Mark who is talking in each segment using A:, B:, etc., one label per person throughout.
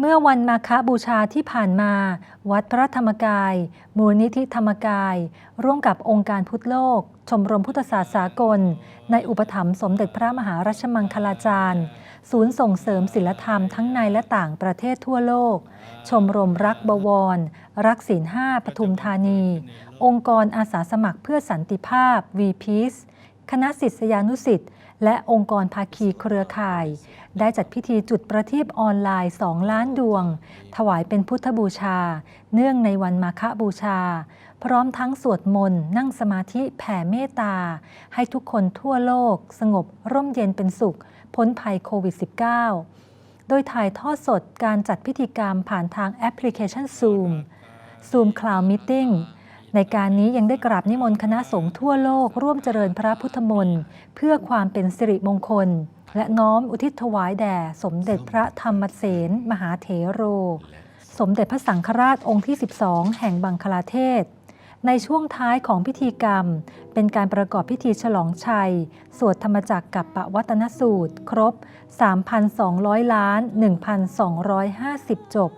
A: เมื่อวันมาฆบูชาที่ผ่านมา วัดพระธรรมกาย มูลนิธิธรรมกาย ร่วมกับองค์การพุทธโลก ชมรมพุทธศาสตร์สากล ในอุปถัมภ์สมเด็จพระมหารัชมังคลาจารย์ ศูนย์ส่งเสริมศิลธรรมทั้งในและต่างประเทศทั่วโลก ชมรมรักบวร รักศีลห้าปทุมธานี องค์กรอาสาสมัครเพื่อสันติภาพ v p e a c e คณะศิษยานุสิษย์ และองค์กรภาคีเครือข่าย ได้จัดพิธีจุดประทีปออนไลน์ 2 ล้านดวง ถวายเป็นพุทธบูชา เนื่องในวันมาฆบูชา พร้อมทั้งสวดมนต์นั่งสมาธิแผ่เมตตา ให้ทุกคนทั่วโลก สงบร่มเย็นเป็นสุข พ้นภัยโควิด -19 โดยถ่ายทอดสดการจัดพิธีกรรมผ่านทางแอปพลิเคชัน Zoom Zoom Cloud Meeting ในการนี้ยังได้กราบนิมนต์คณะสงฆ์ทั่วโลกร่วมเจริญพระพุทธมนต์เพื่อความเป็นสิริมงคล และน้อมอุทิศถวายแด่ สมเด็จพระธรรมเสนมหาเถโร สมเด็จพระสังฆราชองค์ที่ 12 แห่งบังคลาเทศ ในช่วงท้ายของพิธีกรรม เป็นการประกอบพิธีฉลองชัย สวดธรรมจักรกับปวัตนสูตร ครบ 3,200 ล้าน 1,250 จบ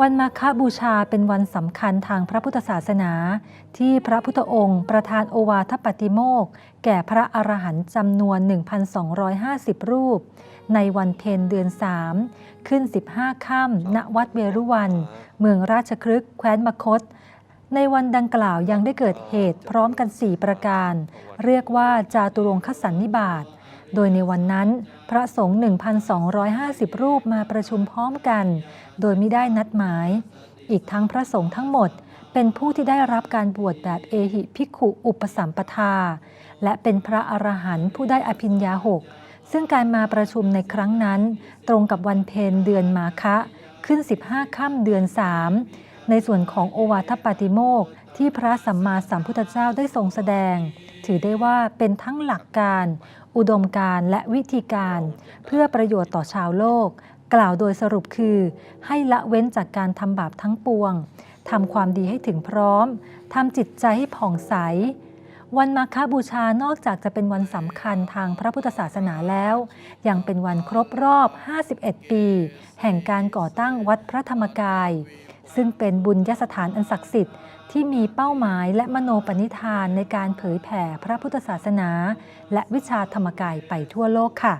A: วันมาฆบูชาเป็นวันสำคัญทางพระพุทธศาสนา ที่พระพุทธองค์ ประทานโอวาทปฏิโมกแก่พระอรหันต์จำนวน 1,250 รูป ในวันเพ็ญเดือน 3 ขึ้น 15 ค่ำณวัดเวรุวัน เมืองราชครึกแคว้นมคต ในวันดังกล่าวยังได้เกิดเหตุพร้อมกัน 4 ประการ เรียกว่าจาตุรงคสันนิบาตโดยในวันนั้น พระสงฆ์ 1,250 รูปมาประชุมพร้อมกัน โดยไม่ได้นัดหมาย อีกทั้งพระสงฆ์ทั้งหมด เป็นผู้ที่ได้รับการบวชแบบเอหิภิกขุอุปสัมปทา และเป็นพระอรหันต์ผู้ได้อภิญญาหกซึ่งการมาประชุมในครั้งนั้น ตรงกับวันเพ็ญเดือนมาคะ ขึ้น 15ค่ำเดือน 3 ในส่วนของโอวาทปาติโมกที่พระสัมมาสัมพุทธเจ้าได้ทรงแสดง ถือได้ว่าเป็นทั้งหลักการ อุดมการและวิธีการ เพื่อประโยชน์ต่อชาวโลก กล่าวโดยสรุปคือ ให้ละเว้นจากการทำบาปทั้งปวงทำความดีให้ถึงพร้อมทำจิตใจให้ผ่องใส วันมาฆบูชานอกจากจะเป็นวันสำคัญทางพระพุทธศาสนาแล้ว ยังเป็นวันครบรอบ 51 ปี แห่งการก่อตั้งวัดพระธรรมกาย ซึ่งเป็นบุญยสถานอันศักดิ์สิทธิ์ที่มีเป้าหมายและมโนปณิธานในการเผยแผ่พระพุทธศาสนา และวิชาธรรมกายไปทั่วโลกค่ะ